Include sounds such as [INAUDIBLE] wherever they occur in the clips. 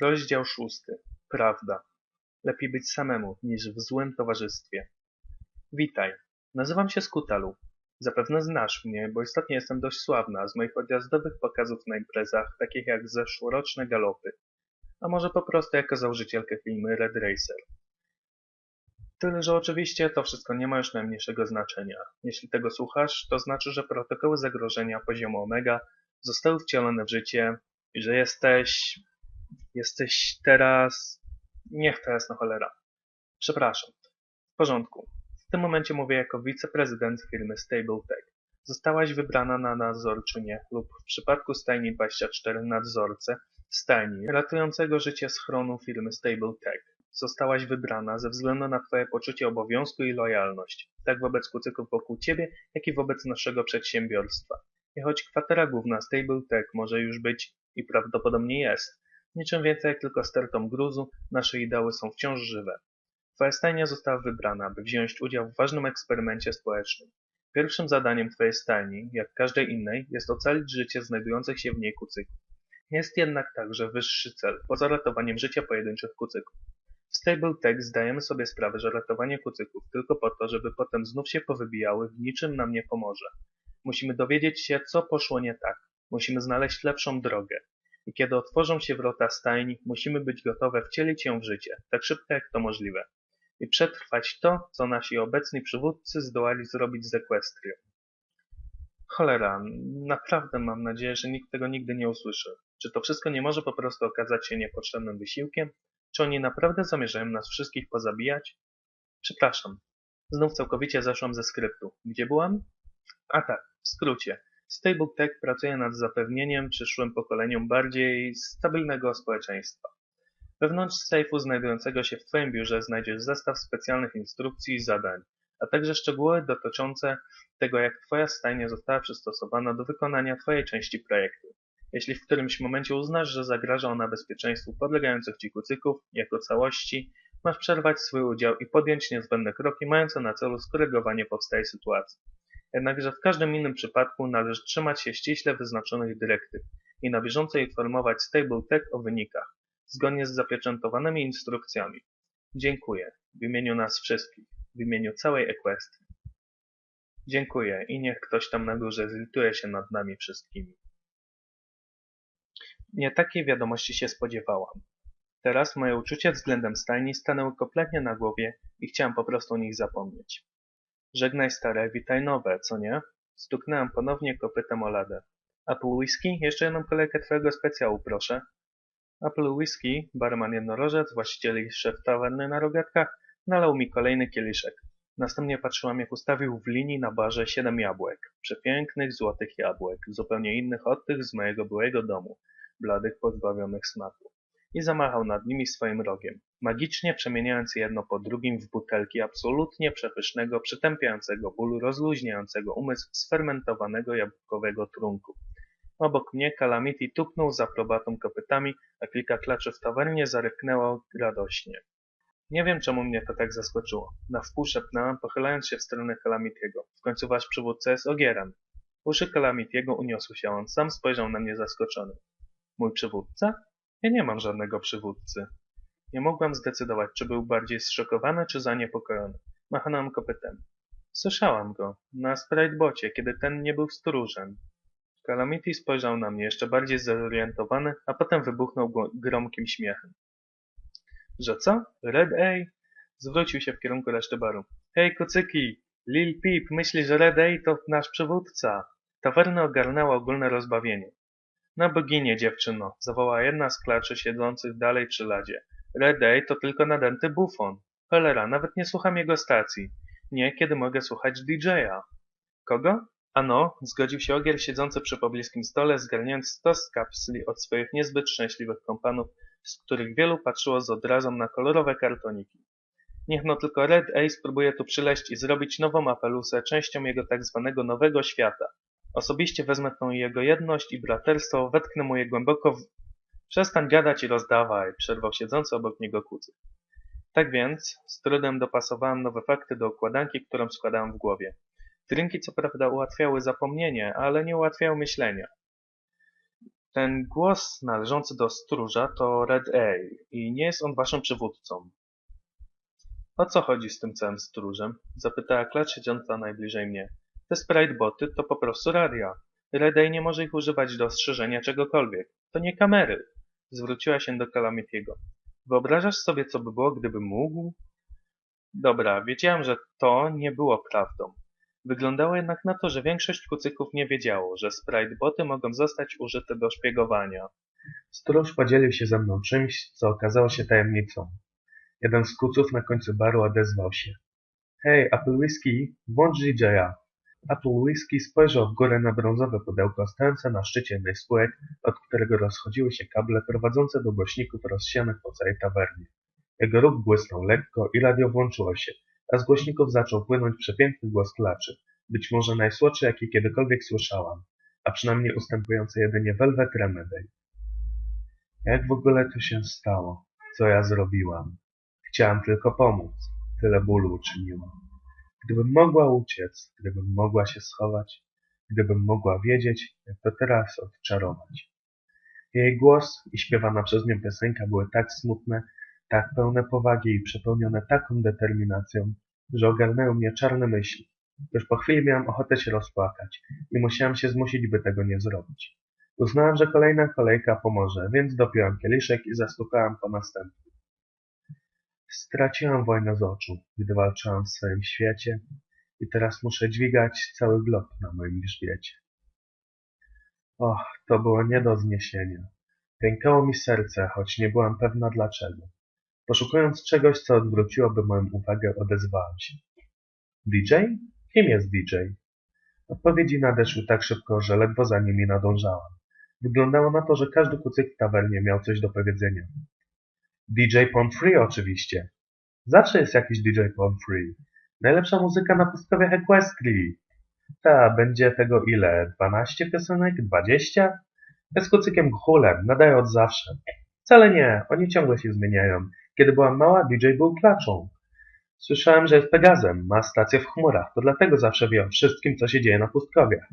Rozdział szósty. Prawda. Lepiej być samemu, niż w złym towarzystwie. Witaj. Nazywam się Skutalu. Zapewne znasz mnie, bo istotnie jestem dość sławna z moich odjazdowych pokazów na imprezach, takich jak zeszłoroczne galopy. A może po prostu jako założycielkę filmy Red Racer. Tyle, że oczywiście to wszystko nie ma już najmniejszego znaczenia. Jeśli tego słuchasz, to znaczy, że protokoły zagrożenia poziomu Omega zostały wcielone w życie i że jesteś... jesteś teraz... niech to jasno cholera. Przepraszam. W porządku. W tym momencie mówię jako wiceprezydent firmy StableTech. Zostałaś wybrana na nadzorczynię lub w przypadku stajni 24 nadzorcę stajni ratującego życie schronu firmy StableTech. Zostałaś wybrana ze względu na Twoje poczucie obowiązku i lojalność, tak wobec kucyków wokół Ciebie, jak i wobec naszego przedsiębiorstwa. I choć kwatera główna StableTech może już być i prawdopodobnie jest, niczym więcej jak tylko stertą gruzu, nasze ideały są wciąż żywe. Twoja została wybrana, by wziąć udział w ważnym eksperymencie społecznym. Pierwszym zadaniem Twojej stajni, jak każdej innej, jest ocalić życie znajdujących się w niej kucyków. Jest jednak także wyższy cel, poza ratowaniem życia pojedynczych kucyków. W StableTech zdajemy sobie sprawę, że ratowanie kucyków tylko po to, żeby potem znów się powybijały, w niczym nam nie pomoże. Musimy dowiedzieć się, co poszło nie tak. Musimy znaleźć lepszą drogę. I kiedy otworzą się wrota stajni, musimy być gotowe wcielić ją w życie, tak szybko jak to możliwe. I przetrwać to, co nasi obecni przywódcy zdołali zrobić z Equestrią. Cholera, naprawdę mam nadzieję, że nikt tego nigdy nie usłyszy. Czy to wszystko nie może po prostu okazać się niepotrzebnym wysiłkiem? Czy oni naprawdę zamierzają nas wszystkich pozabijać? Przepraszam. Znów całkowicie zeszłam ze skryptu. Gdzie byłam? A tak, w skrócie. Stable Tech pracuje nad zapewnieniem przyszłym pokoleniom bardziej stabilnego społeczeństwa. Wewnątrz sejfu znajdującego się w Twoim biurze znajdziesz zestaw specjalnych instrukcji i zadań, a także szczegóły dotyczące tego, jak Twoja stajnia została przystosowana do wykonania Twojej części projektu. Jeśli w którymś momencie uznasz, że zagraża ona bezpieczeństwu podlegających Ci kucyków jako całości, masz przerwać swój udział i podjąć niezbędne kroki mające na celu skorygowanie powstałej sytuacji. Jednakże w każdym innym przypadku należy trzymać się ściśle wyznaczonych dyrektyw i na bieżąco informować Stable Tech o wynikach, zgodnie z zapieczętowanymi instrukcjami. Dziękuję. W imieniu nas wszystkich. W imieniu całej Equestrii. Dziękuję i niech ktoś tam na górze zlituje się nad nami wszystkimi. Nie takiej wiadomości się spodziewałam. Teraz moje uczucia względem stajni stanęły kompletnie na głowie i chciałam po prostu o nich zapomnieć. Żegnaj stare, witaj nowe, co nie? Stuknęłam ponownie kopytem o ladę. Apple whisky? Jeszcze jedną kolejkę twojego specjału, proszę. Apple whisky, barman jednorożec, właściciel i szef tawerny na rogatkach, nalał mi kolejny kieliszek. Następnie patrzyłam, jak ustawił w linii na barze siedem jabłek. Przepięknych, złotych jabłek, zupełnie innych od tych z mojego byłego domu, bladych, pozbawionych smaku. I zamachał nad nimi swoim rogiem, magicznie przemieniając jedno po drugim w butelki absolutnie przepysznego, przytępiającego bólu, rozluźniającego umysł sfermentowanego jabłkowego trunku. Obok mnie Calamity tupnął za probatą kopytami, a kilka klaczy w tawernie zaryknęło radośnie. Nie wiem, czemu mnie to tak zaskoczyło. Na wpół szepnęłam, pochylając się w stronę Calamitiego. W końcu wasz przywódca jest ogierem. Uszy Calamitiego uniosły się, on sam spojrzał na mnie zaskoczony. Mój przywódca? Ja nie mam żadnego przywódcy. Nie mogłam zdecydować, czy był bardziej zszokowany, czy zaniepokojony. Machnąłem kopytem. Słyszałam go. Na Spritebocie, kiedy ten nie był stróżem. Calamity spojrzał na mnie jeszcze bardziej zorientowany, a potem wybuchnął gromkim śmiechem. Że co? Red A? Zwrócił się w kierunku reszty baru. Hej, kucyki! Lil Peep myśli, że Red A to nasz przywódca. Tawernę ogarnęło ogólne rozbawienie. Na boginie, dziewczyno, zawołała jedna z klaczy siedzących dalej przy ladzie. A to tylko nadęty bufon. Cholera, nawet nie słucham jego stacji. Nie, kiedy mogę słuchać DJ-a. Kogo? Ano, zgodził się Ogier siedzący przy pobliskim stole, zgarniając stos kapsli od swoich niezbyt szczęśliwych kompanów, z których wielu patrzyło z odrazą na kolorowe kartoniki. Niech no tylko Red A spróbuje tu przyleść i zrobić nową Apelusę częścią jego tak zwanego nowego świata. Osobiście wezmę tą jego jedność i braterstwo, wetknę mu je głęboko w... Przestań gadać i rozdawaj, przerwał siedzący obok niego kucy. Tak więc, z trudem dopasowałem nowe fakty do układanki, którą składałem w głowie. Drinki co prawda ułatwiały zapomnienie, ale nie ułatwiały myślenia. Ten głos należący do stróża to Red A i nie jest on waszym przywódcą. O co chodzi z tym całym stróżem? Zapytała Klacz siedząca najbliżej mnie. Te sprite-boty to po prostu radia. Red A nie może ich używać do ostrzeżenia czegokolwiek. To nie kamery. Zwróciła się do Calamity'ego. Wyobrażasz sobie, co by było, gdyby mógł? Dobra, wiedziałem, że to nie było prawdą. Wyglądało jednak na to, że większość kucyków nie wiedziało, że sprite-boty mogą zostać użyte do szpiegowania. Stróż podzielił się ze mną czymś, co okazało się tajemnicą. Jeden z kuców na końcu baru odezwał się. Hej, Apple Whisky, włącz DJ-a. Apple Whisky spojrzał w górę na brązowe pudełko stojące na szczycie jednej od którego rozchodziły się kable prowadzące do głośników rozsianych po całej tawernie. Jego róg błysnął lekko i radio włączyło się, a z głośników zaczął płynąć przepiękny głos klaczy, być może najsłodszy, jaki kiedykolwiek słyszałam, a przynajmniej ustępujący jedynie Velvet Remedy. Jak w ogóle to się stało? Co ja zrobiłam? Chciałam tylko pomóc. Tyle bólu uczyniłam. Gdybym mogła uciec, gdybym mogła się schować, gdybym mogła wiedzieć, jak to teraz odczarować. Jej głos i śpiewana przez nią piosenka były tak smutne, tak pełne powagi i przepełnione taką determinacją, że ogarnęły mnie czarne myśli. Już po chwili miałam ochotę się rozpłakać i musiałam się zmusić, by tego nie zrobić. Uznałam, że kolejna kolejka pomoże, więc dopiłam kieliszek i zastukałam po następnym. Straciłam wojnę z oczu, gdy walczyłam w swoim świecie i teraz muszę dźwigać cały glob na moim grzbiecie. Och, to było nie do zniesienia. Pękało mi serce, choć nie byłam pewna dlaczego. Poszukując czegoś, co odwróciłoby moją uwagę, odezwałam się. DJ? Kim jest DJ? Odpowiedzi nadeszły tak szybko, że ledwo za nimi nadążałam. Wyglądało na to, że każdy kucyk w tawernie miał coś do powiedzenia. DJ Free oczywiście. Zawsze jest jakiś DJ Free. Najlepsza muzyka na pustkowiach Equestrii. Ta, będzie tego ile? Dwanaście piosenek? Dwadzieścia? Jest kucykiem gchulem, nadaje od zawsze. Wcale nie, oni ciągle się zmieniają. Kiedy byłam mała, DJ był klaczą. Słyszałem, że jest Pegazem, ma stację w chmurach, to dlatego zawsze wie o wszystkim, co się dzieje na pustkowiach.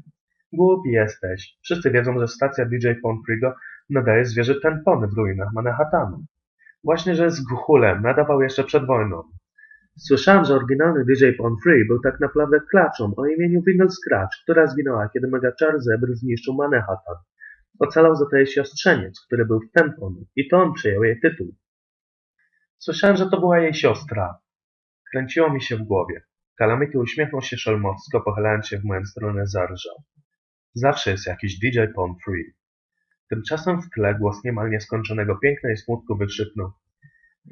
Głupi jesteś. Wszyscy wiedzą, że stacja DJ Pomfrigo nadaje zwierzę tempony w ruinach Manhattanu. Właśnie, że jest gchulem, nadawał jeszcze przed wojną. Słyszałem, że oryginalny DJ Free był tak naprawdę klaczą o imieniu Windle Scratch, która zginęła, kiedy Megachar Zebr zniszczył Manhattan. Ocalał za to jej siostrzeniec, który był w Tempon i to on przejął jej tytuł. Słyszałem, że to była jej siostra. Kręciło mi się w głowie. Kalamity uśmiechnął się szelmowsko, pochylając się w moją stronę zarżał. Zawsze jest jakiś DJ Free. Tymczasem w tle głos niemal nieskończonego piękna i smutku wykrzyknął.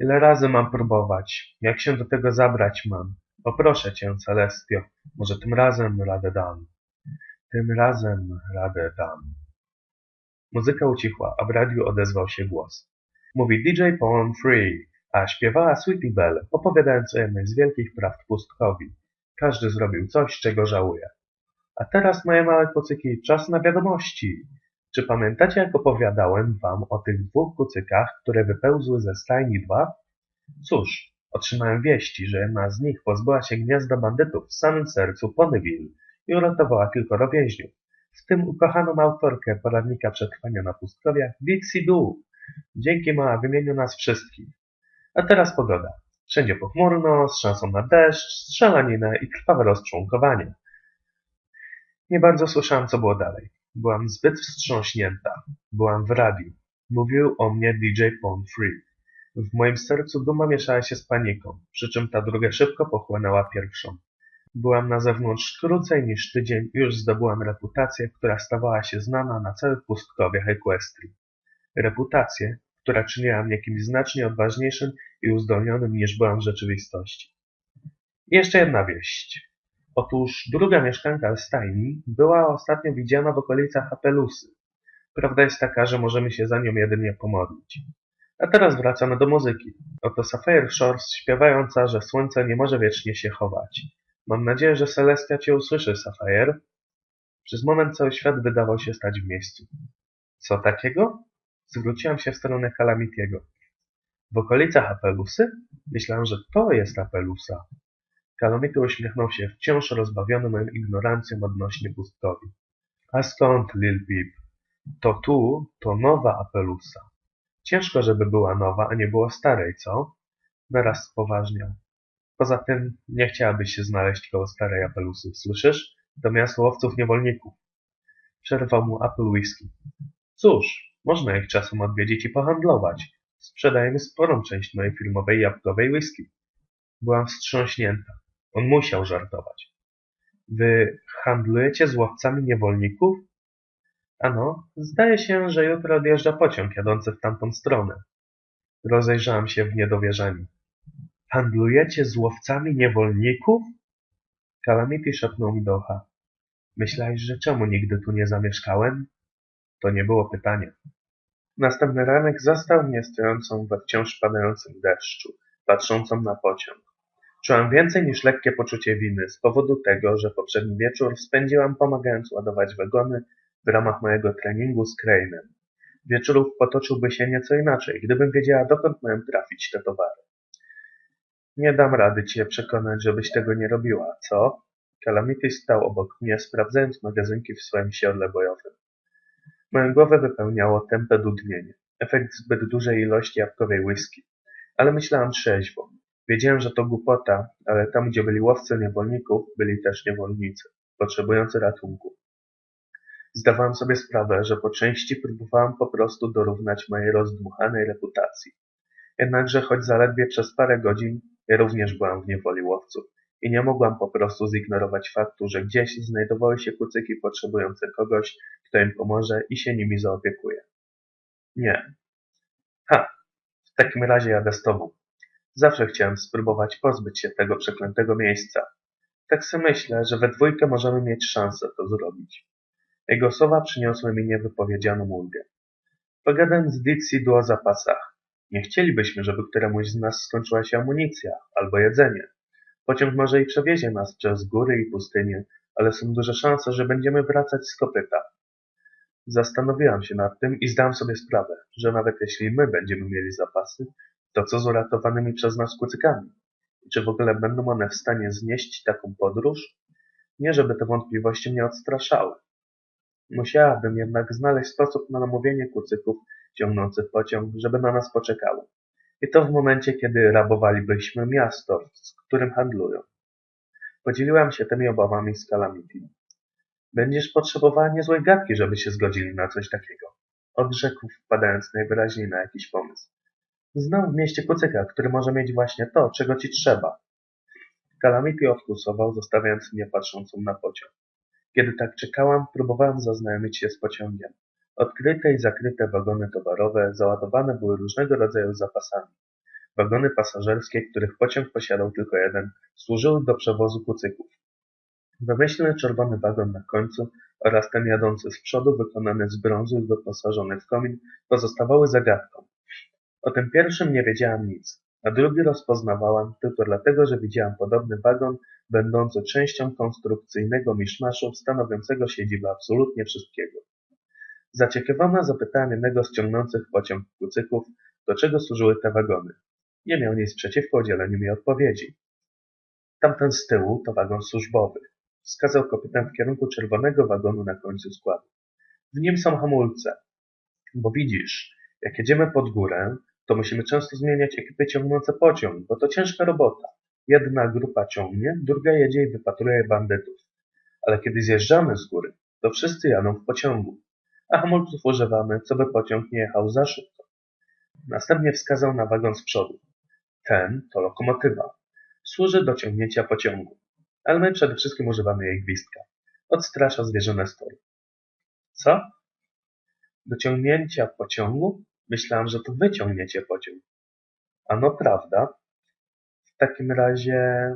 Ile razy mam próbować? Jak się do tego zabrać mam? Poproszę cię, Celestio, może tym razem radę dam. Tym razem radę dam. Muzyka ucichła, a w radiu odezwał się głos. Mówi DJ Pawn Free, a śpiewała Sweetie Belle, opowiadając o jednej z wielkich prawd pustkowi. Każdy zrobił coś, czego żałuje. A teraz, moje małe kucyki, czas na wiadomości. Czy pamiętacie, jak opowiadałem wam o tych dwóch kucykach, które wypełzły ze stajni dwa? Cóż, otrzymałem wieści, że jedna z nich pozbyła się gniazda bandytów w samym sercu Ponyville i uratowała kilkoro więźniów, w tym ukochaną autorkę poradnika przetrwania na pustkowiach Dixie Doo. Dzięki ma wymienił nas wszystkich. A teraz pogoda. Wszędzie pochmurno, z szansą na deszcz, strzelaninę i krwawe rozczłonkowanie. Nie bardzo słyszałam, co było dalej. Byłam zbyt wstrząśnięta. Byłam w radiu. Mówił o mnie DJ Free. W moim sercu duma mieszała się z paniką, przy czym ta druga szybko pochłonęła pierwszą. Byłam na zewnątrz krócej niż tydzień i już zdobyłam reputację, która stawała się znana na całych pustkowiach Equestrii. Reputację, która czyniła mnie kimś znacznie odważniejszym i uzdolnionym niż byłam w rzeczywistości. Jeszcze jedna wieść. Otóż druga mieszkanka stajni była ostatnio widziana w okolicach Apelusy. Prawda jest taka, że możemy się za nią jedynie pomodlić. A teraz wracamy do muzyki. Oto Sapphire Shores śpiewająca, że słońce nie może wiecznie się chować. Mam nadzieję, że Celestia cię usłyszy, Sapphire. Przez moment cały świat wydawał się stać w miejscu. Co takiego? Zwróciłam się w stronę Calamitiego. W okolicach Apelusy? Myślałem, że to jest Apelusa. Kalamity uśmiechnął się, wciąż rozbawiony moją ignorancją odnośnie pustkowi. A skąd, Lil Pip? To tu, to nowa Apelusa. Ciężko, żeby była nowa, a nie było starej, co? Naraz spoważniał. Poza tym nie chciałabyś się znaleźć koło starej Apelusy, słyszysz? To miasto łowców niewolników. Przerwał mu Apple Whisky. Cóż, można ich czasem odwiedzić i pohandlować. Sprzedajemy sporą część mojej firmowej jabłkowej whisky. Byłam wstrząśnięta. On musiał żartować. Wy handlujecie z łowcami niewolników? Ano, zdaje się, że jutro odjeżdża pociąg jadący w tamtą stronę. Rozejrzałam się w niedowierzaniu. Handlujecie z łowcami niewolników? Calamity szepnął mi do. Myślałeś, że czemu nigdy tu nie zamieszkałem? To nie było pytanie. Następny ranek zastał mnie stojącą we wciąż padającym deszczu, patrzącą na pociąg. Czułam więcej niż lekkie poczucie winy z powodu tego, że poprzedni wieczór spędziłam pomagając ładować wagony w ramach mojego treningu z Crane'em. Wieczorów potoczyłby się nieco inaczej, gdybym wiedziała, dokąd mają trafić te towary. Nie dam rady cię przekonać, żebyś tego nie robiła, co? Calamity stał obok mnie, sprawdzając magazynki w swoim siodle bojowym. Moją głowę wypełniało tępe dudnienie, efekt zbyt dużej ilości jabłkowej whisky. Ale myślałam trzeźwo. Wiedziałem, że to głupota, ale tam, gdzie byli łowcy niewolników, byli też niewolnicy, potrzebujący ratunku. Zdawałam sobie sprawę, że po części próbowałam po prostu dorównać mojej rozdmuchanej reputacji. Jednakże choć zaledwie przez parę godzin ja również byłam w niewoli łowców i nie mogłam po prostu zignorować faktu, że gdzieś znajdowały się kucyki potrzebujące kogoś, kto im pomoże i się nimi zaopiekuje. Nie. Ha! W takim razie jadę z tobą. Zawsze chciałem spróbować pozbyć się tego przeklętego miejsca. Tak sobie myślę, że we dwójkę możemy mieć szansę to zrobić. Jego słowa przyniosły mi niewypowiedzianą ulgę. Pogadałem z Dixie o zapasach. Nie chcielibyśmy, żeby któremuś z nas skończyła się amunicja albo jedzenie. Pociąg może i przewiezie nas przez góry i pustynie, ale są duże szanse, że będziemy wracać z kopyta. Zastanowiłam się nad tym i zdałam sobie sprawę, że nawet jeśli my będziemy mieli zapasy, to co z uratowanymi przez nas kucykami? Czy w ogóle będą one w stanie znieść taką podróż? Nie, żeby te wątpliwości mnie odstraszały. Musiałabym jednak znaleźć sposób na namówienie kucyków ciągnących pociąg, żeby na nas poczekały. I to w momencie, kiedy rabowalibyśmy miasto, z którym handlują. Podzieliłam się tymi obawami z Calamity. Będziesz potrzebowała niezłej gadki, żeby się zgodzili na coś takiego. Odrzekł, wpadając najwyraźniej na jakiś pomysł. Znam w mieście kucyka, który może mieć właśnie to, czego ci trzeba. Calamity odkusował, zostawiając mnie patrzącą na pociąg. Kiedy tak czekałam, próbowałam zaznajomić się z pociągiem. Odkryte i zakryte wagony towarowe załadowane były różnego rodzaju zapasami. Wagony pasażerskie, których pociąg posiadał tylko jeden, służyły do przewozu kucyków. Wymyślny czerwony wagon na końcu oraz ten jadący z przodu, wykonany z brązu i wyposażony w komin, pozostawały zagadką. O tym pierwszym nie wiedziałam nic, a drugi rozpoznawałam tylko dlatego, że widziałam podobny wagon, będący częścią konstrukcyjnego miszmaszu stanowiącego siedzibę absolutnie wszystkiego. Zaciekawiona zapytałem jednego z ciągnących pociąg kucyków, do czego służyły te wagony. Nie miał nic przeciwko udzieleniu mi odpowiedzi. Tamten z tyłu to wagon służbowy. Wskazał kopytem w kierunku czerwonego wagonu na końcu składu. W nim są hamulce. Bo widzisz, jak jedziemy pod górę, to musimy często zmieniać ekipy ciągnące pociąg, bo to ciężka robota. Jedna grupa ciągnie, druga jedzie i wypatruje bandytów. Ale kiedy zjeżdżamy z góry, to wszyscy jadą w pociągu, a hamulców używamy, co by pociąg nie jechał za szybko. Następnie wskazał na wagon z przodu. Ten to lokomotywa. Służy do ciągnięcia pociągu, ale my przede wszystkim używamy jej gwizdka. Odstrasza zwierzynę z toru. Co? Do ciągnięcia pociągu? Myślałam, że to wy ciągniecie pociąg. Ano prawda. W takim razie...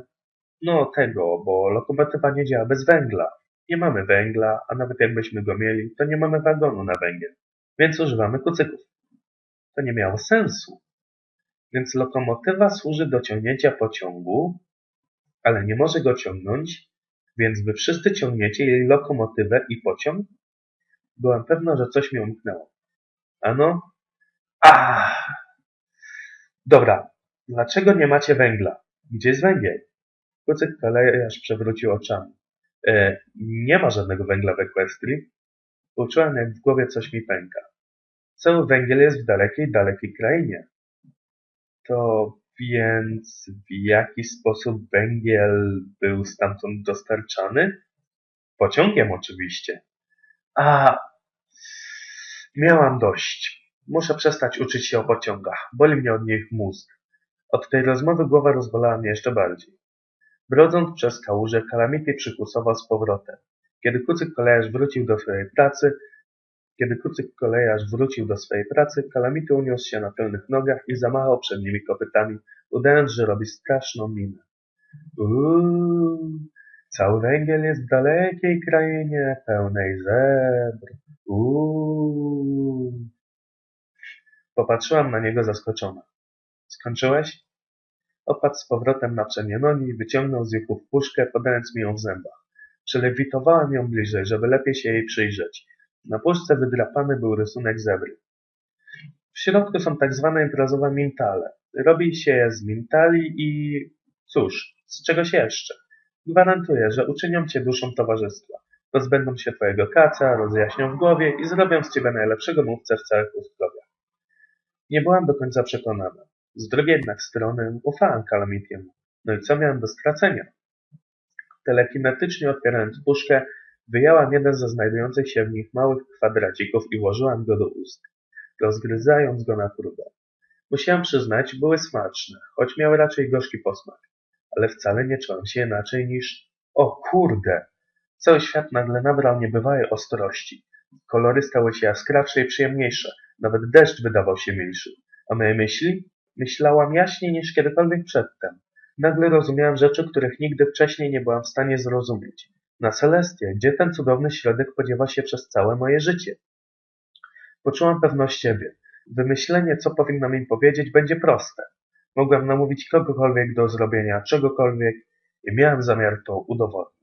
No tego, bo lokomotywa nie działa bez węgla. Nie mamy węgla, a nawet jakbyśmy go mieli, to nie mamy wagonu na węgiel. Więc używamy kucyków. To nie miało sensu. Więc lokomotywa służy do ciągnięcia pociągu, ale nie może go ciągnąć, więc wy wszyscy ciągniecie jej lokomotywę i pociąg? Byłam pewna, że coś mi umknęło. Ano? Ah! Dobra, dlaczego nie macie węgla? Gdzie jest węgiel? Kucyk kolejarz przewrócił oczami. E, nie ma żadnego węgla w Equestrii. Uczułem, jak w głowie coś mi pęka. Cały węgiel jest w dalekiej, dalekiej krainie. To więc w jaki sposób węgiel był stamtąd dostarczany? Pociągiem oczywiście. A, miałam dość. Muszę przestać uczyć się o pociągach. Boli mnie od nich mózg. Od tej rozmowy głowa rozbolała mnie jeszcze bardziej. Brodząc przez kałużę, Kalamity przykusował z powrotem. Kiedy kucyk kolejarz wrócił do swojej pracy, kiedy kucyk kolejarz wrócił do swojej pracy, Kalamity uniósł się na pełnych nogach i zamachał przed nimi kopytami, udając, że robi straszną minę. Uuu, cały węgiel jest w dalekiej krainie, pełnej zebr. Uuu. Popatrzyłam na niego zaskoczona. Skończyłeś? Opadł z powrotem na przednie nogi i wyciągnął z juchów puszkę, podając mi ją w zębach. Przelewitowałam ją bliżej, żeby lepiej się jej przyjrzeć. Na puszce wydrapany był rysunek zebry. W środku są tak zwane imprezowe mintale. Robi się je z mintali i... cóż, z czegoś jeszcze. Gwarantuję, że uczynią cię duszą towarzystwa. Pozbędą się twojego kaca, rozjaśnią w głowie i zrobią z ciebie najlepszego mówcę w całych. Nie byłam do końca przekonana. Z drugiej jednak strony ufałam Calamitiemu. No i co miałem do stracenia? Telekinetycznie otwierając puszkę, wyjęłam jeden ze znajdujących się w nich małych kwadracików i włożyłam go do ust, rozgryzając go na próbę. Musiałam przyznać, były smaczne, choć miały raczej gorzki posmak, ale wcale nie czułem się inaczej niż... O kurde! Cały świat nagle nabrał niebywałej ostrości. Kolory stały się jaskrawsze i przyjemniejsze, nawet deszcz wydawał się milszy. A moje myśli? Myślałam jaśniej niż kiedykolwiek przedtem. Nagle rozumiałam rzeczy, których nigdy wcześniej nie byłam w stanie zrozumieć. Na Celestie, gdzie ten cudowny środek podziewa się przez całe moje życie. Poczułam pewność siebie. Wymyślenie, co powinnam im powiedzieć, będzie proste. Mogłam namówić kogokolwiek do zrobienia czegokolwiek i miałam zamiar to udowodnić.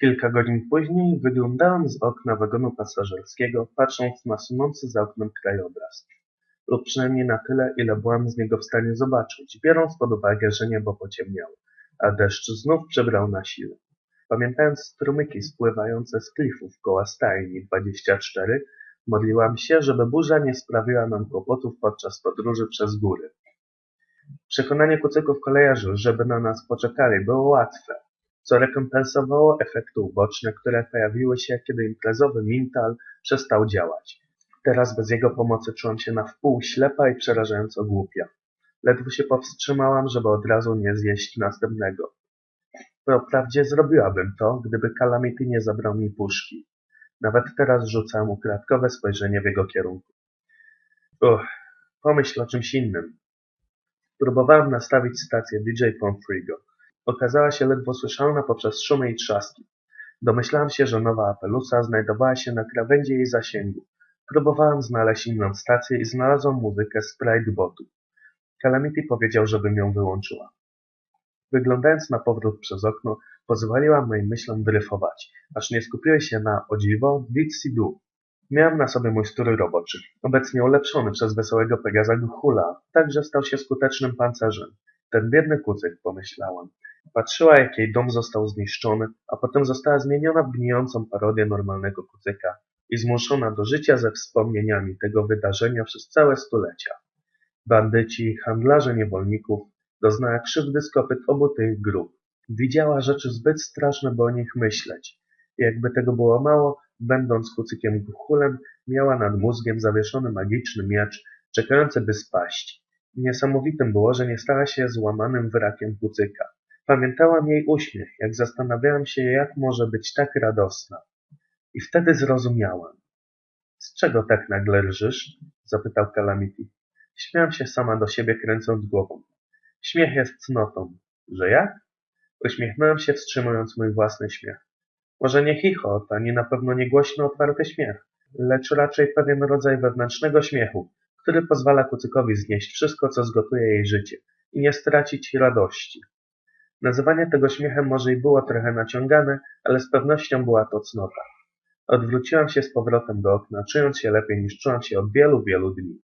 Kilka godzin później wyglądałam z okna wagonu pasażerskiego, patrząc na sunący za oknem krajobraz. Lub przynajmniej na tyle, ile byłam z niego w stanie zobaczyć, biorąc pod uwagę, że niebo pociemniało, a deszcz znów przybrał na sile. Pamiętając strumyki spływające z klifów koła stajni 24, modliłam się, żeby burza nie sprawiła nam kłopotów podczas podróży przez góry. Przekonanie kucyków kolejarzy, żeby na nas poczekali, było łatwe, co rekompensowało efekty uboczne, które pojawiły się, kiedy imprezowy Mintal przestał działać. Teraz bez jego pomocy czułam się na wpół ślepa i przerażająco głupia. Ledwo się powstrzymałam, żeby od razu nie zjeść następnego. Wprawdzie zrobiłabym to, gdyby Calamity nie zabrał mi puszki. Nawet teraz rzucam ukradkowe spojrzenie w jego kierunku. Uch, pomyśl o czymś innym. Próbowałem nastawić stację DJ Pomfrigo. Okazała się ledwo słyszalna poprzez szumy i trzaski. Domyślałem się, że nowa Apelusa znajdowała się na krawędzi jej zasięgu. Próbowałem znaleźć inną stację i znalazłem muzykę z Pride Botu. Calamity powiedział, żebym ją wyłączyła. Wyglądając na powrót przez okno, pozwoliłam moim myślom dryfować, aż nie skupiły się na, o dziwo, Do. Miałem na sobie mój strój roboczy, obecnie ulepszony przez wesołego Pegaza Hula, tak że stał się skutecznym pancerzem. Ten biedny kucyk, pomyślałam. Patrzyła, jak jej dom został zniszczony, a potem została zmieniona w gnijącą parodię normalnego kucyka i zmuszona do życia ze wspomnieniami tego wydarzenia przez całe stulecia. Bandyci, handlarze niewolników, doznała krzywdy z kopyt obu tych grup. Widziała rzeczy zbyt straszne, by o nich myśleć. Jakby tego było mało, będąc kucykiem Guchulem, miała nad mózgiem zawieszony magiczny miecz, czekający by spaść. Niesamowitym było, że nie stała się złamanym wrakiem kucyka. Pamiętałam jej uśmiech, jak zastanawiałam się, jak może być tak radosna. I wtedy zrozumiałam. Z czego tak nagle rżysz? zapytał Calamity. Śmiałam się sama do siebie, kręcąc głową. Śmiech jest cnotą. Że jak? Uśmiechnąłem się, wstrzymując mój własny śmiech. Może nie chichot, ani na pewno nie głośno otwarty śmiech, lecz raczej pewien rodzaj wewnętrznego śmiechu, który pozwala kucykowi znieść wszystko, co zgotuje jej życie i nie stracić radości. Nazywanie tego śmiechem może i było trochę naciągane, ale z pewnością była to cnota. Odwróciłam się z powrotem do okna, czując się lepiej niż czułam się od wielu, wielu dni.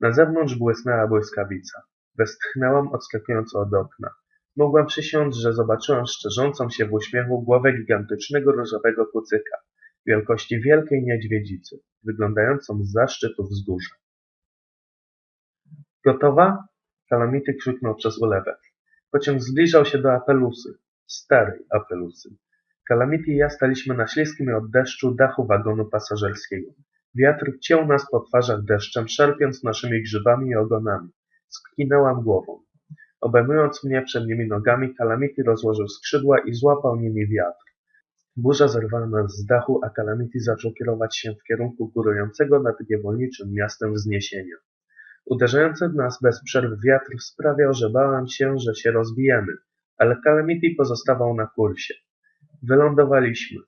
Na zewnątrz błysnęła błyskawica. Westchnęłam, odskakując od okna. Mogłam przysiąc, że zobaczyłam szczerzącą się w uśmiechu głowę gigantycznego różowego kucyka. wielkości wielkiej niedźwiedzicy, wyglądającą z szczytu wzgórza. Gotowa? Kalamity krzyknął przez ulewę. Pociąg zbliżał się do Apelusy, starej Apelusy. Kalamity i ja staliśmy na śliskim od deszczu dachu wagonu pasażerskiego. Wiatr ciął nas po twarzach deszczem, szarpiąc naszymi grzybami i ogonami. Skinęłam głową. Obejmując mnie przednimi nogami, Kalamity rozłożył skrzydła i złapał nimi wiatr. Burza zerwała nas z dachu, a Kalamity zaczął kierować się w kierunku górującego nad niewolniczym miastem wzniesienia. Uderzający w nas bez przerwy wiatr sprawiał, że bałam się, że się rozbijemy, ale Calamity pozostawał na kursie. Wylądowaliśmy,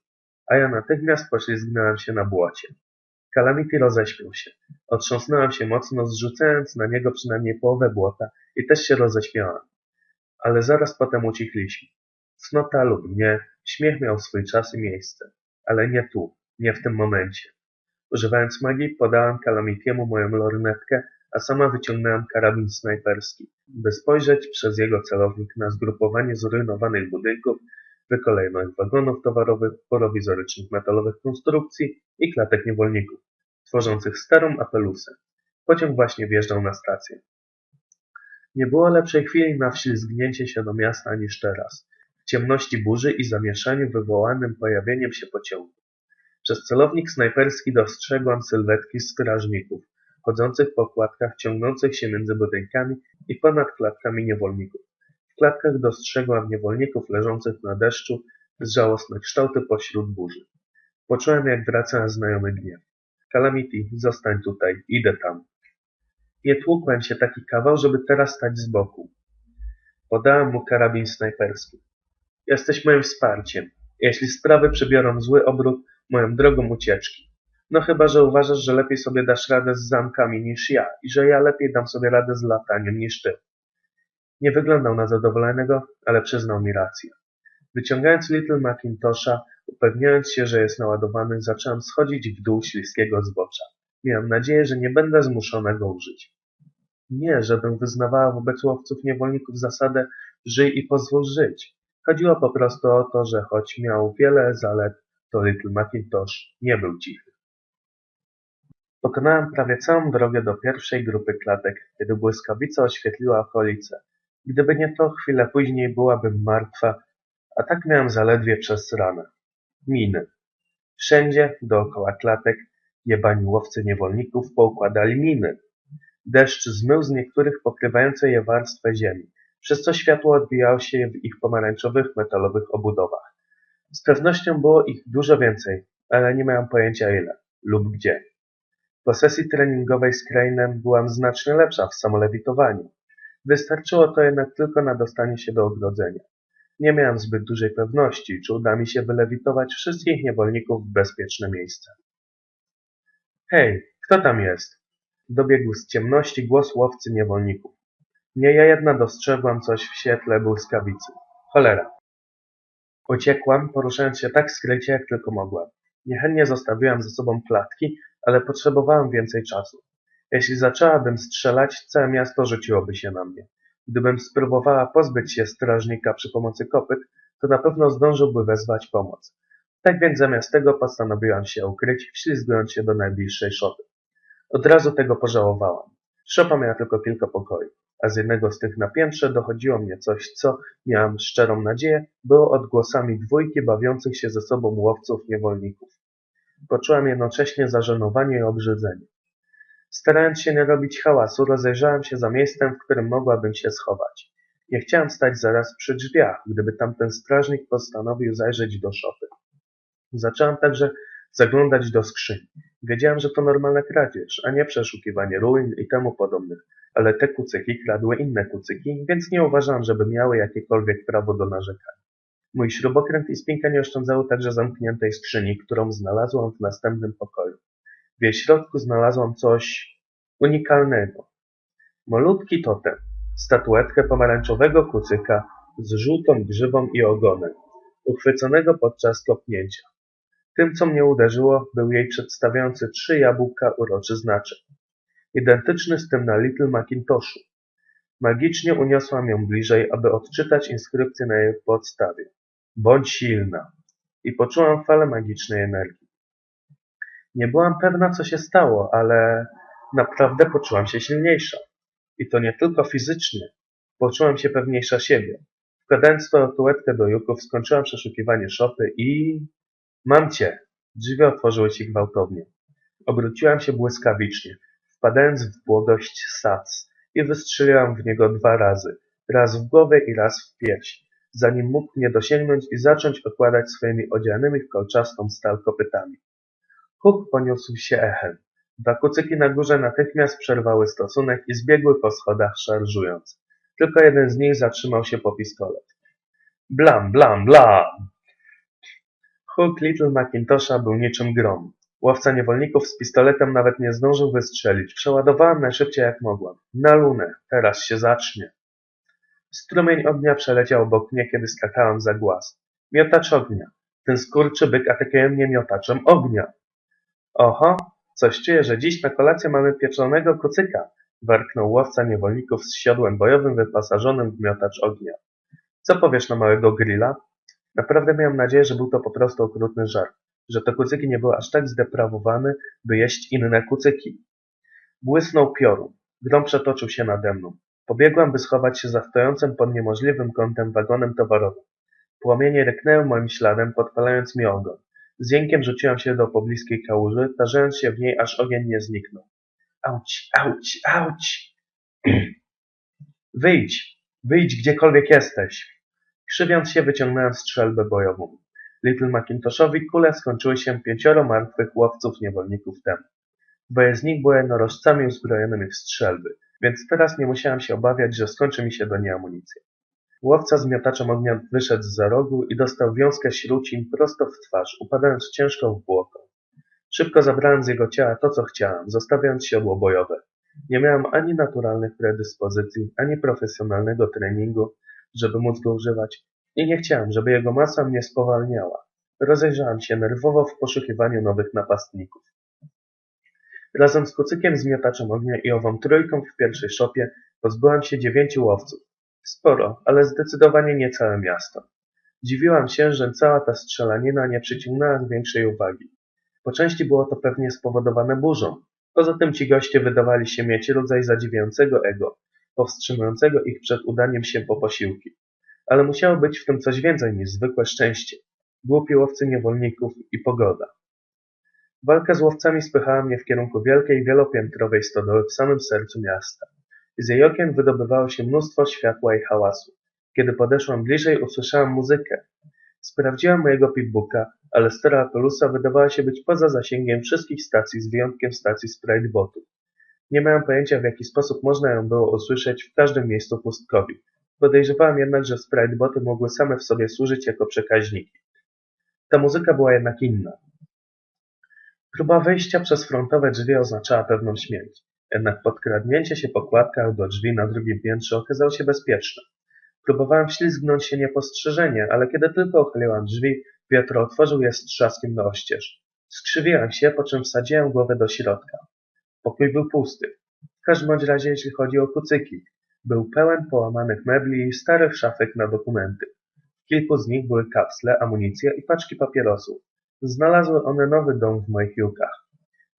a ja natychmiast poślizgnąłem się na błocie. Calamity roześmiał się. Otrząsnąłem się mocno, zrzucając na niego przynajmniej połowę błota i też się roześmiałam. Ale zaraz potem ucichliśmy. Cnota lub nie, śmiech miał swój czas i miejsce. Ale nie tu, nie w tym momencie. Używając magii, podałam Calamitiemu moją lornetkę, a sama wyciągnęłam karabin snajperski, by spojrzeć przez jego celownik na zgrupowanie zrujnowanych budynków, wykolejonych wagonów towarowych, prowizorycznych metalowych konstrukcji i klatek niewolników, tworzących starą apelusę. Pociąg właśnie wjeżdżał na stację. Nie było lepszej chwili na wślizgnięcie się do miasta niż teraz, w ciemności burzy i zamieszaniu wywołanym pojawieniem się pociągu. Przez celownik snajperski dostrzegłam sylwetki strażników, chodzących po kładkach ciągnących się między budynkami i ponad klatkami niewolników. W klatkach dostrzegłam niewolników leżących na deszczu z żałosne kształty pośród burzy. Poczułem, jak wraca znajomy gniew. Calamity, zostań tutaj, idę tam. Nie tłukłem się taki kawał, żeby teraz stać z boku. Podałem mu karabin snajperski. Jesteś moim wsparciem. Jeśli sprawy przybiorą zły obrót, moją drogą ucieczki. No chyba, że uważasz, że lepiej sobie dasz radę z zamkami niż ja i że ja lepiej dam sobie radę z lataniem niż ty. Nie wyglądał na zadowolonego, ale przyznał mi rację. Wyciągając Little Macintosha, upewniając się, że jest naładowany, zacząłem schodzić w dół śliskiego zbocza. Miałem nadzieję, że nie będę zmuszona go użyć. Nie, żebym wyznawała wobec łowców niewolników zasadę żyj i pozwól żyć. Chodziło po prostu o to, że choć miał wiele zalet, to Little Macintosh nie był cichy. Pokonałem prawie całą drogę do pierwszej grupy klatek, kiedy błyskawica oświetliła okolice. Gdyby nie to, chwilę później byłabym martwa, a tak miałem zaledwie przez ranę. Miny. Wszędzie, dookoła klatek, jebani łowcy niewolników poukładali miny. Deszcz zmył z niektórych pokrywającej je warstwę ziemi, przez co światło odbijało się w ich pomarańczowych metalowych obudowach. Z pewnością było ich dużo więcej, ale nie miałem pojęcia ile lub gdzie. Po sesji treningowej z Crane'em byłam znacznie lepsza w samolewitowaniu. Wystarczyło to jednak tylko na dostanie się do ogrodzenia. Nie miałem zbyt dużej pewności, czy uda mi się wylewitować wszystkich niewolników w bezpieczne miejsce. Hej, kto tam jest? Dobiegł z ciemności głos łowcy niewolników. Nie ja jedna dostrzegłam coś w świetle błyskawicy. Cholera. Uciekłam, poruszając się tak skrycie, jak tylko mogłam. Niechętnie zostawiłam ze sobą klatki, ale potrzebowałam więcej czasu. Jeśli zaczęłabym strzelać, całe miasto rzuciłoby się na mnie. Gdybym spróbowała pozbyć się strażnika przy pomocy kopyt, to na pewno zdążyłby wezwać pomoc. Tak więc zamiast tego postanowiłam się ukryć, wślizgując się do najbliższej szopy. Od razu tego pożałowałam. Szopa miała tylko kilka pokoi, a z jednego z tych na piętrze dochodziło mnie coś, co, miałam szczerą nadzieję, było odgłosami dwójki bawiących się ze sobą łowców niewolników. Poczułam jednocześnie zażenowanie i obrzydzenie. Starając się nie robić hałasu, rozejrzałem się za miejscem, w którym mogłabym się schować. Nie chciałem stać zaraz przy drzwiach, gdyby tamten strażnik postanowił zajrzeć do szopy. Zacząłem także zaglądać do skrzyni. Wiedziałem, że to normalna kradzież, a nie przeszukiwanie ruin i temu podobnych, ale te kucyki kradły inne kucyki, więc nie uważam, żeby miały jakiekolwiek prawo do narzekania. Mój śrubokręt i spinka nie oszczędzały także zamkniętej skrzyni, którą znalazłam w następnym pokoju. W jej środku znalazłam coś unikalnego. Malutki totem, statuetkę pomarańczowego kucyka z żółtą grzywą i ogonem, uchwyconego podczas kopnięcia. Tym, co mnie uderzyło, był jej przedstawiający trzy jabłka uroczy znaczek. Identyczny z tym na Little Macintoshu. Magicznie uniosłam ją bliżej, aby odczytać inskrypcję na jej podstawie. Bądź silna. I poczułam falę magicznej energii. Nie byłam pewna, co się stało, ale naprawdę poczułam się silniejsza. I to nie tylko fizycznie. Poczułam się pewniejsza siebie. Wkładając statuetkę do juków, skończyłam przeszukiwanie szopy i... Mam cię! Drzwi otworzyły się gwałtownie. Obróciłam się błyskawicznie, wpadając w błogość sac i wystrzeliłam w niego dwa razy, raz w głowę i raz w pierś, zanim mógł mnie dosięgnąć i zacząć okładać swoimi odzianymi w kolczastą stal kopytami. Huk poniósł się echem. Dwa kucyki na górze natychmiast przerwały stosunek i zbiegły po schodach szarżując. Tylko jeden z nich zatrzymał się po pistolet. Blam, blam, blam! Huk Little Macintosha był niczym grom. Łowca niewolników z pistoletem nawet nie zdążył wystrzelić. Przeładowałem najszybciej jak mogłam. Na lunę. Teraz się zacznie. Strumień ognia przeleciał obok mnie, kiedy skakałam za głaz. Miotacz ognia. Ten skurczy byk atakuje mnie miotaczem ognia. Oho, coś czuję, że dziś na kolację mamy pieczonego kucyka, warknął łowca niewolników z siodłem bojowym wyposażonym w miotacz ognia. Co powiesz na małego grilla? Naprawdę miałem nadzieję, że był to po prostu okrutny żart, że te kucyki nie były aż tak zdeprawowane, by jeść inne kucyki. Błysnął piorun. Grom przetoczył się nade mną. Pobiegłam, by schować się za stojącym pod niemożliwym kątem wagonem towarowym. Płomienie ryknęły moim śladem, podpalając mi ogon. Z jękiem rzuciłam się do pobliskiej kałuży, tarzając się w niej, aż ogień nie zniknął. Auć, auć, auć! [CLEARS THROAT] Wyjdź! Wyjdź gdziekolwiek jesteś! Krzywiąc się, wyciągnąłem strzelbę bojową. Little Macintoshowi kule skończyły się pięcioro martwych łowców niewolników temu. Nich było jednorożcami uzbrojonymi w strzelby, więc teraz nie musiałem się obawiać, że skończy mi się do niej amunicja. Łowca z miotaczem ognia wyszedł z rogu i dostał wiązkę śrucin prosto w twarz, upadając ciężko w błoto. Szybko zabrałem z jego ciała to, co chciałem, zostawiając siodło bojowe. Nie miałem ani naturalnych predyspozycji, ani profesjonalnego treningu, żeby móc go używać i nie chciałem, żeby jego masa mnie spowalniała. Rozejrzałem się nerwowo w poszukiwaniu nowych napastników. Razem z kucykiem z miotaczem ognia i ową trójką w pierwszej szopie pozbyłam się dziewięciu łowców. Sporo, ale zdecydowanie nie całe miasto. Dziwiłam się, że cała ta strzelanina nie przyciągnęła większej uwagi. Po części było to pewnie spowodowane burzą. Poza tym ci goście wydawali się mieć rodzaj zadziwiającego ego, powstrzymującego ich przed udaniem się po posiłki. Ale musiało być w tym coś więcej niż zwykłe szczęście. Głupi łowcy niewolników i pogoda. Walka z łowcami spychała mnie w kierunku wielkiej, wielopiętrowej stodoły w samym sercu miasta. Z jej okien wydobywało się mnóstwo światła i hałasu. Kiedy podeszłam bliżej, usłyszałam muzykę. Sprawdziłam mojego pitbooka, ale stara Apolusa wydawała się być poza zasięgiem wszystkich stacji z wyjątkiem stacji Spritebotu. Nie miałem pojęcia, w jaki sposób można ją było usłyszeć w każdym miejscu pustkowi. Podejrzewałem jednak, że Spriteboty mogły same w sobie służyć jako przekaźniki. Ta muzyka była jednak inna. Próba wejścia przez frontowe drzwi oznaczała pewną śmierć. Jednak podkradnięcie się po kładkach do drzwi na drugim piętrze okazało się bezpieczne. Próbowałem wślizgnąć się niepostrzeżenie, ale kiedy tylko uchyliłam drzwi, wiatr otworzył je z trzaskiem na oścież. Skrzywiłem się, po czym wsadziłem głowę do środka. Pokój był pusty. W każdym razie, jeśli chodzi o kucyki. Był pełen połamanych mebli i starych szafek na dokumenty. W kilku z nich były kapsle, amunicja i paczki papierosów. Znalazły one nowy dom w moich jukach.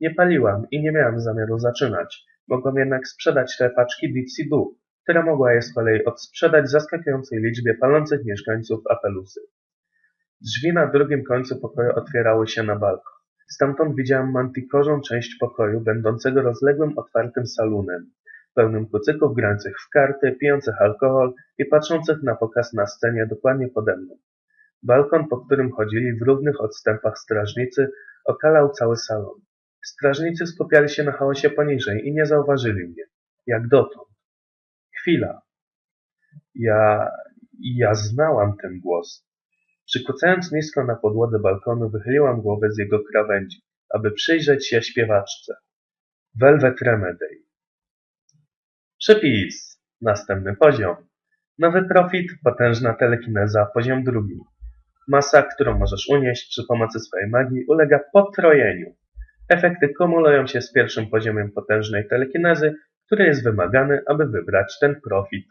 Nie paliłam i nie miałam zamiaru zaczynać. Mogłam jednak sprzedać te paczki Dixie Du, która mogła je z kolei odsprzedać zaskakującej liczbie palących mieszkańców Apelusy. Drzwi na drugim końcu pokoju otwierały się na balkon. Stamtąd widziałam mantikorzą część pokoju, będącego rozległym, otwartym salonem, pełnym kucyków grających w karty, pijących alkohol i patrzących na pokaz na scenie dokładnie pode mną. Balkon, po którym chodzili w równych odstępach strażnicy, okalał cały salon. Strażnicy skupiali się na hałasie poniżej i nie zauważyli mnie. Jak dotąd. Chwila. Ja... ja znałam ten głos. Przykucając nisko na podłodze balkonu, wychyliłam głowę z jego krawędzi, aby przyjrzeć się śpiewaczce. Velvet Remedy. Przepis. Następny poziom. Nowy profit, potężna telekineza, poziom drugi. Masa, którą możesz unieść przy pomocy swojej magii, ulega potrojeniu. Efekty kumulują się z pierwszym poziomem potężnej telekinezy, który jest wymagany, aby wybrać ten profit.